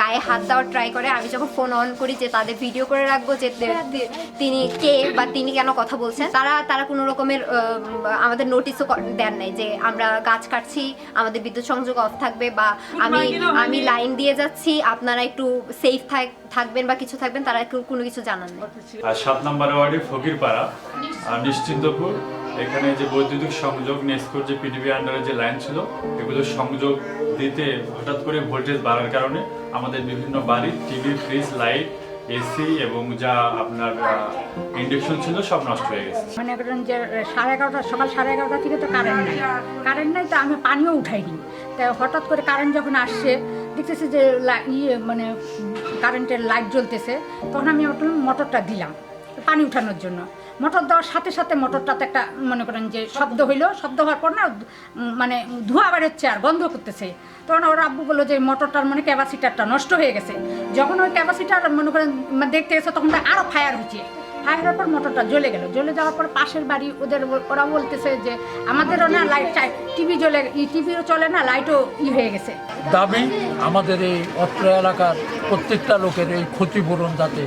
গায়ে হাত দেওয়ার ট্রাই করে, আমি যখন ফোন অন করি যে তাদের ভিডিও করে রাখব, যে তিনি কে বা তিনি কেন কথা বলছেন, তারা তারা কোনো রকমের আমাদের নোটিশও দেন নাই যে আমরা গাছ কাটছি, আমাদের বিদ্যুৎ সংযোগ অফ থাকবে বা আমি আমি লাইন দিয়ে যাচ্ছি, আপনারা একটু সেফ থাক, থাকবেন বা কিছু থাকবেন, তারা কোনো কিছু জানান না আর সাত নম্বর ওয়ার্ডে ফকিরপাড়া নিশ্চিন্তপুর। এখানে যে বৈদ্যুতিক সংযোগ নেস্কোর যে পিডিবি আন্ডারে যে লাইন ছিল, এগুলো সংযোগ দিতে হঠাৎ করে ভোল্টেজ বাড়ার কারণে আমাদের বিভিন্ন বাড়ি টিভি ফ্রিজ লাইট এসি এবং যা আপনার ইন্ডাকশন ছিল সব নষ্ট হয়ে গেছে। মানে করেন যে সাড়ে এগারোটা, সকাল সাড়ে এগারোটা থেকে তো কারেন্ট নাই। কারেন্ট নাই তো আমি পানিও উঠাইনি। তা হঠাৎ করে কারেন্ট যখন আসছে, দেখতেছি যে ইয়ে মানে কারেন্টের লাইট জ্বলতেছে, তখন আমি মোটরটা দিলাম, পানি উঠানোর জন্য। মোটর দেওয়ার সাথে সাথে মোটরটাতে একটা, মনে করেন যে শব্দ হইল, শব্দ হওয়ার পর না মানে ধোঁয়া বেরোচ্ছে আর বন্ধ করতেছে। তখন ওর আব্বু বলল যে মোটরটার মানে ক্যাপাসিটারটা নষ্ট হয়ে গেছে। যখন ওই ক্যাপাসিটার, মনে করেন মানে দেখতে গেছে, তখন আরও ফায়ার হচ্ছে। ফায়ারের পর মোটরটা জ্বলে গেল। জ্বলে যাওয়ার পর পাশের বাড়ি ওদের ওরা বলতেছে যে আমাদেরও না লাইট চাই। টিভি জ্বলে টিভিও চলে না লাইটও ই হয়ে গেছে। দাবি আমাদের এই অত্র এলাকার প্রত্যেকটা লোকের এই ক্ষতিপূরণ যাতে